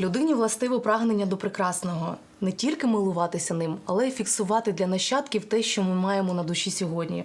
Людині властиво прагнення до прекрасного. Не тільки милуватися ним, але й фіксувати для нащадків те, що ми маємо на душі сьогодні.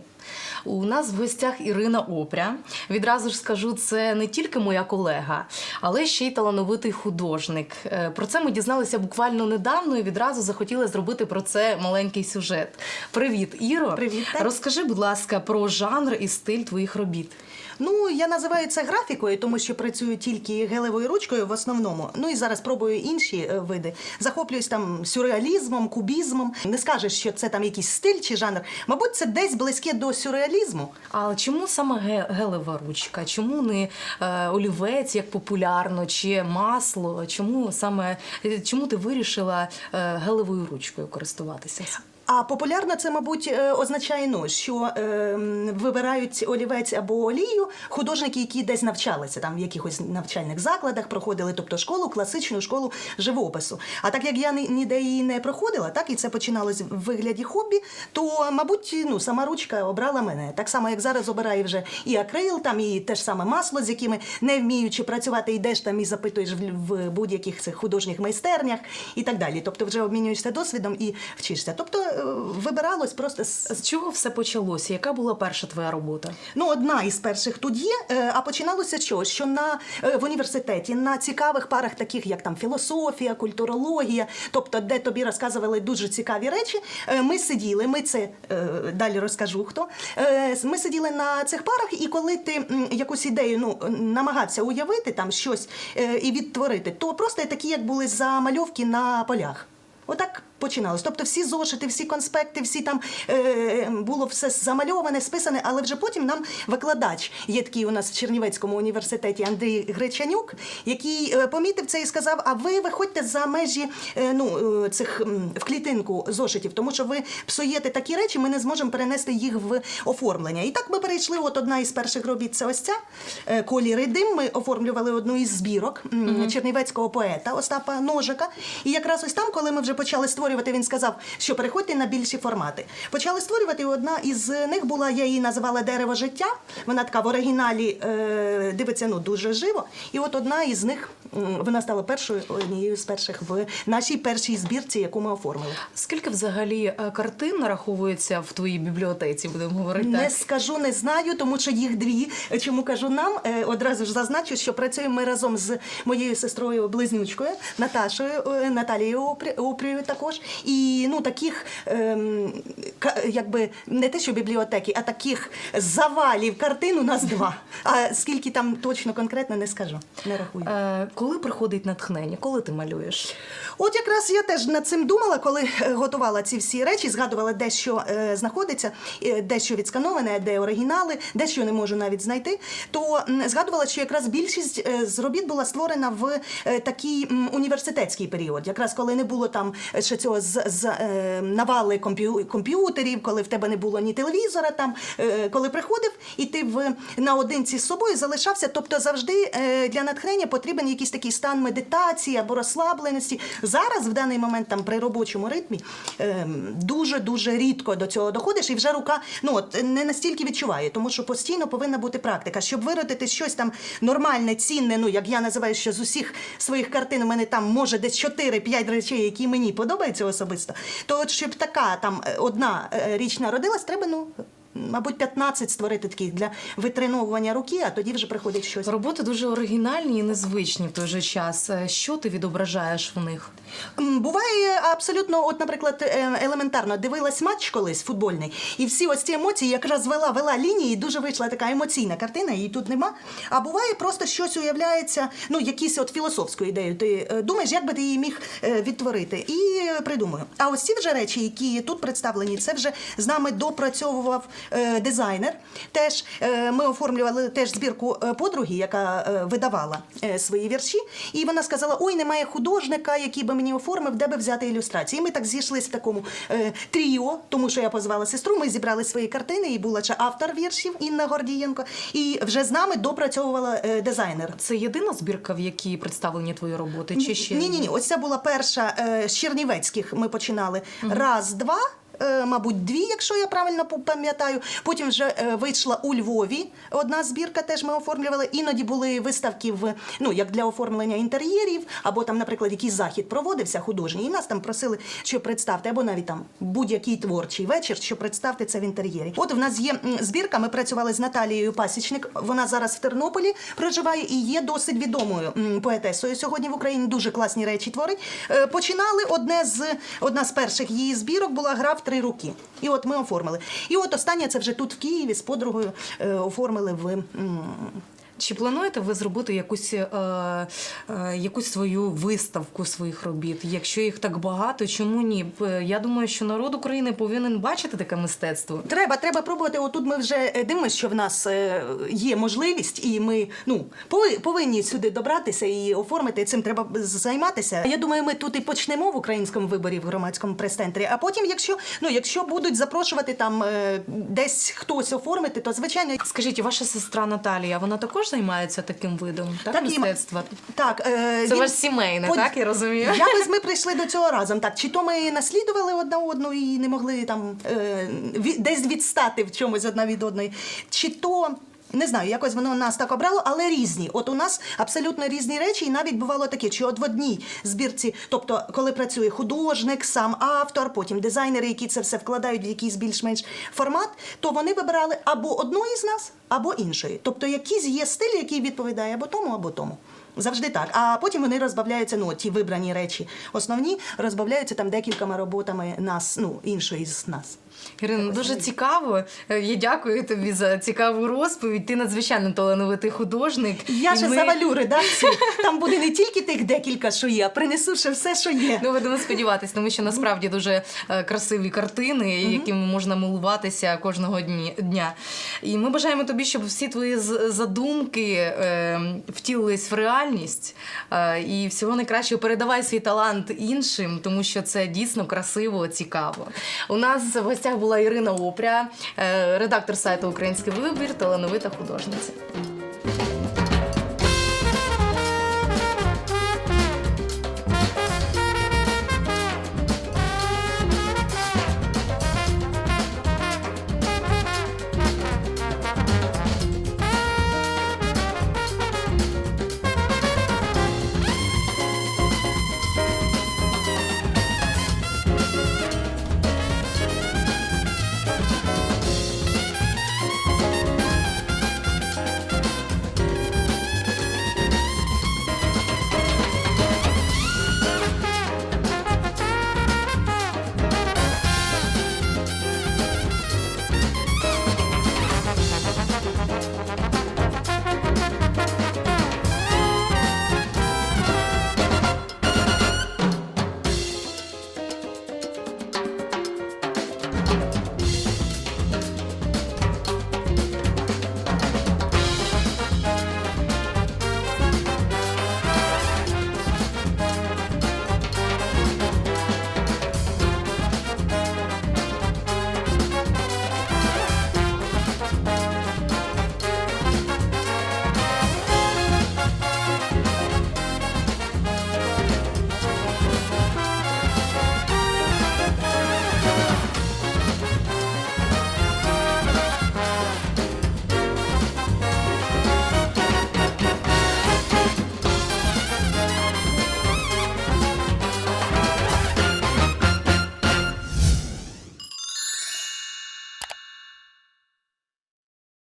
У нас в гостях Ірина Опря. Відразу ж скажу, це не тільки моя колега, але ще й талановитий художник. Е, Про це ми дізналися буквально недавно і відразу захотіли зробити про це маленький сюжет. Привіт, Іро. Привіт, так. Розкажи, будь ласка, про жанр і стиль твоїх робіт. Ну, я називаю це графікою, тому що працюю тільки гелевою ручкою в основному. Ну і зараз пробую інші е, види. Захоплююсь там сюрреалізмом, кубізмом. Не скажеш, що це там якийсь стиль чи жанр. Мабуть, це десь близьке до сюрреалізму. А чому саме ге- гелева ручка? Чому не е, олівець як популярно, чи масло? Чому саме е, чому ти вирішила е, гелевою ручкою користуватися? А популярно це, мабуть, е, означає ну, що е, вибирають олівець або олію художники, які десь навчалися там в якихось навчальних закладах, проходили, тобто школу, класичну школу живопису. А так як я ні- ніде її не проходила, так і це починалось в вигляді хобі, то, мабуть, ну сама ручка обрала мене. Так само, як зараз обирає вже і акрил, там і те ж саме масло, з якими не вміючи працювати, йдеш там і запитуєш в, будь-яких цих художніх майстернях і так далі. Тобто, вже обмінюєшся досвідом і вчишся. Тобто вибиралось просто з З чого все почалося? Яка була перша твоя робота? Ну, одна із перших тут є. е, А починалося чого? Що на е, в університеті на цікавих парах, таких як там філософія, культурологія, тобто, де тобі розказували дуже цікаві речі. е, Ми сиділи. Ми це далі розкажу хто. Ми сиділи на цих парах, і коли ти якусь ідею ну намагався уявити там щось і відтворити, то просто такі, як були замальовки на полях. Отак починалось. Тобто всі зошити, всі конспекти, всі там е, було все замальоване, списане, але вже потім нам викладач є такий у нас в Чернівецькому університеті Андрій Гречанюк, який е, помітив це і сказав: а ви виходьте за межі е, ну, е, цих в клітинку зошитів, тому що ви псуєте такі речі, ми не зможемо перенести їх в оформлення. І так ми перейшли. От одна із перших робіт це ось ця е, колір дим. Ми оформлювали одну із збірок м, чернівецького поета Остапа Ножика. І якраз ось там, коли ми вже почали створювати, він сказав, що переходьте на більші формати. Почали створювати. і Одна із них була, я її називала дерево життя. Вона така в оригіналі е, дивиться ну дуже живо. І от одна із них вона стала першою однією з перших в нашій першій збірці, яку ми оформили. Скільки взагалі е, картин нараховується в твоїй бібліотеці? Будемо говорити Не так. скажу, не знаю, тому що їх дві. Чому кажу нам? Е, Одразу ж зазначу, що працюємо ми разом з моєю сестрою близнючкою Наташою е, Наталією Опрі- Опрією також. І ну таких ем, якби не те, що бібліотеки, а таких завалів картин у нас два. А скільки там точно конкретно не скажу. Не рахую. Е, коли приходить натхнення? Коли ти малюєш? От якраз я теж над цим думала, коли е, готувала ці всі речі, згадувала, де що е, знаходиться, е, де що відскановане, де оригінали, де що не можу навіть знайти. То згадувала, що якраз більшість е, з робіт була створена в такий університетський період, якраз коли не було там ще цього з, з е, навали комп'ю- комп'ютерів, коли в тебе не було ні телевізора, там е, коли приходив, і ти в наодинці з собою залишався. Тобто завжди е, для натхнення потрібен якийсь такий стан медитації або розслабленості. Зараз, в даний момент, там при робочому ритмі, дуже дуже рідко до цього доходиш, і вже рука ну от не настільки відчуває, тому що постійно повинна бути практика, щоб виродити щось там нормальне, цінне. Ну як я називаю, що з усіх своїх картин у мене там може десь 4-5 речей, які мені подобаються особисто. То от щоб така там е, одна річна річ народилась, треба ну. Мабуть, 15 створити таких для витреновування руки, а тоді вже приходить щось. Роботи дуже оригінальні і незвичні в той же час. Е, Що ти відображаєш в них? Буває абсолютно, от, наприклад, е, елементарно дивилась матч колись футбольний, і всі ось ці емоції якраз вела вела лінії, і дуже вийшла така емоційна картина, її тут нема. А буває просто щось уявляється, ну якісь от філософську ідею. Ти е, думаєш, як би ти її міг е, відтворити, і придумую. А ось ці вже речі, які тут представлені, це вже з нами допрацьовував дизайнер. Теж ми оформлювали теж збірку подруги, яка видавала свої вірші, і вона сказала: Ой, немає художника, який би мені оформив, де би взяти ілюстрації. І ми так зійшлися в такому е, тріо, тому що я позвала сестру. Ми зібрали свої картини, і була ще автор віршів Інна Гордієнко. І вже з нами допрацьовувала е, дизайнер. Це єдина збірка, в якій представлені твої роботи? Чи ще Ні, ні, ні. Ось це була перша е, з Чернівецьких. Ми починали раз, два. Е, мабуть, дві, якщо я правильно пам'ятаю. Потім вже е, вийшла у Львові одна збірка, теж ми оформлювали. Іноді були виставки в ну як для оформлення інтер'єрів, або там, наприклад, якийсь захід проводився художній, і нас там просили, що представте, або навіть там будь-який творчий вечір, що представте це в інтер'єрі. От в нас є збірка. Ми працювали з Наталією Пасічник. Вона зараз в Тернополі проживає і є досить відомою поетесою сьогодні в Україні. Дуже класні речі творить. Е, Починали одне з одна з перших її збірок була гра три роки. І от ми оформили. І от останнє це вже тут в Києві з подругою е, оформили в Чи плануєте ви зробити якусь, е, е, якусь свою виставку своїх робіт? Якщо їх так багато, чому ні? Я думаю, що народ України повинен бачити таке мистецтво. Треба, треба пробувати. Отут ми вже е, дивимося, що в нас е, є можливість, і ми ну пови- повинні сюди добратися і оформити. Цим треба займатися. Я думаю, ми тут і почнемо в українському виборі в громадському прес-центрі. А потім, якщо ну якщо будуть запрошувати там е, десь хтось оформити, то звичайно. Скажіть, ваша сестра Наталія, вона також займається таким видом так, Так, і мистецтва? Так, е, Це він- ваш сімейне, Под- так я розумію? Якось ми прийшли до цього разом. Так, чи то ми наслідували одна одну і не могли там е, від... десь відстати в чомусь одна від одної, чи то. Не знаю, якось воно нас так обрало, але різні. От у нас абсолютно різні речі, і навіть бувало таке, що от в одній збірці, тобто, коли працює художник, сам автор, потім дизайнери, які це все вкладають в якийсь більш-менш формат, то вони вибирали або одної з нас, або іншої. Тобто, якийсь є стиль, який відповідає або тому, або тому. Завжди так. А потім вони розбавляються, ну, ті вибрані речі основні, розбавляються там декількома роботами нас, ну, іншої з нас. Ірина, дуже цікаво. Е, Я дякую тобі за цікаву розповідь. Ти надзвичайно талановитий художник. Я ще ми- завалю редакцію. Там буде не тільки тих декілька, що є, а принесу ще все, що є. Ну, будемо сподіватися, тому що насправді дуже е, красиві картини, якими можна милуватися кожного дня. І ми бажаємо тобі, щоб всі твої задумки е, втілились в реальність. І всього найкращого передавай свій талант іншим, тому що це дійсно красиво, цікаво. У нас в гостях була Ірина Опря, е, редактор сайту Український вибір, талановита художниця.